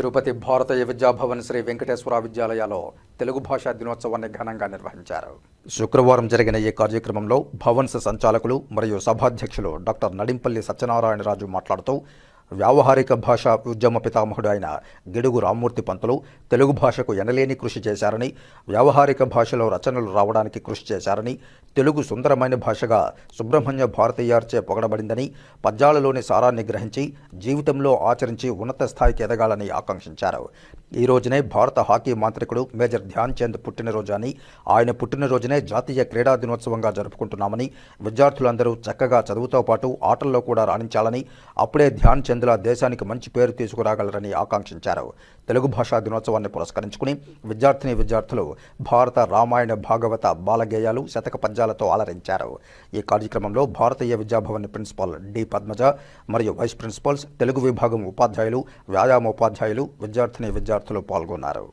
తిరుపతి భారతీయ విద్యాభవన్ శ్రీ వెంకటేశ్వర విద్యాలయాలో తెలుగు భాషా దినోత్సవాన్ని ఘనంగా నిర్వహించారు. శుక్రవారం జరిగిన ఈ కార్యక్రమంలో భవన్స్ సంచాలకులు మరియు సభాధ్యక్షులు డాక్టర్ నడింపల్లి సత్యనారాయణరాజు మాట్లాడుతూ వ్యావహారిక భాష ఉద్యమ పితామహుడు అయిన గిడుగు రామ్మూర్తి పంతులు తెలుగు భాషకు ఎనలేని కృషి చేశారని వ్యావహారిక భాషలో రచనలు రావడానికి కృషి చేశారని తెలుగు సుందరమైన భాషగా సుబ్రహ్మణ్య భారతీయార్చే పొగడబడిందని పద్యాలలోని సారాన్ని గ్రహించి జీవితంలో ఆచరించి ఉన్నత స్థాయికి ఎదగాలని ఆకాంక్షించారు. ఈ రోజునే భారత హాకీ మాంత్రికుడు మేజర్ ధ్యాన్ చంద్ పుట్టినరోజు అని ఆయన పుట్టినరోజునే జాతీయ క్రీడా దినోత్సవంగా జరుపుకుంటున్నామని విద్యార్థులందరూ చక్కగా చదువుతో పాటు ఆటల్లో కూడా రాణించాలని అప్పుడే ధ్యాన్ చంద్ల దేశానికి మంచి పేరు తీసుకురాగలరని ఆకాంక్షించారు. తెలుగు భాషా దినోత్సవాన్ని పురస్కరించుకుని విద్యార్థిని విద్యార్థులు భారత రామాయణ భాగవత బాలగేయాలు శతక పద్యాలతో అలరించారు. ఈ కార్యక్రమంలో భారతీయ విద్యాభవన్ ప్రిన్సిపాల్ డి పద్మజ మరియు వైస్ ప్రిన్సిపాల్స్ తెలుగు విభాగం ఉపాధ్యాయులు వ్యాయామ ఉపాధ్యాయులు విద్యార్థిని విద్యార్థులు పాల్గొన్నారు.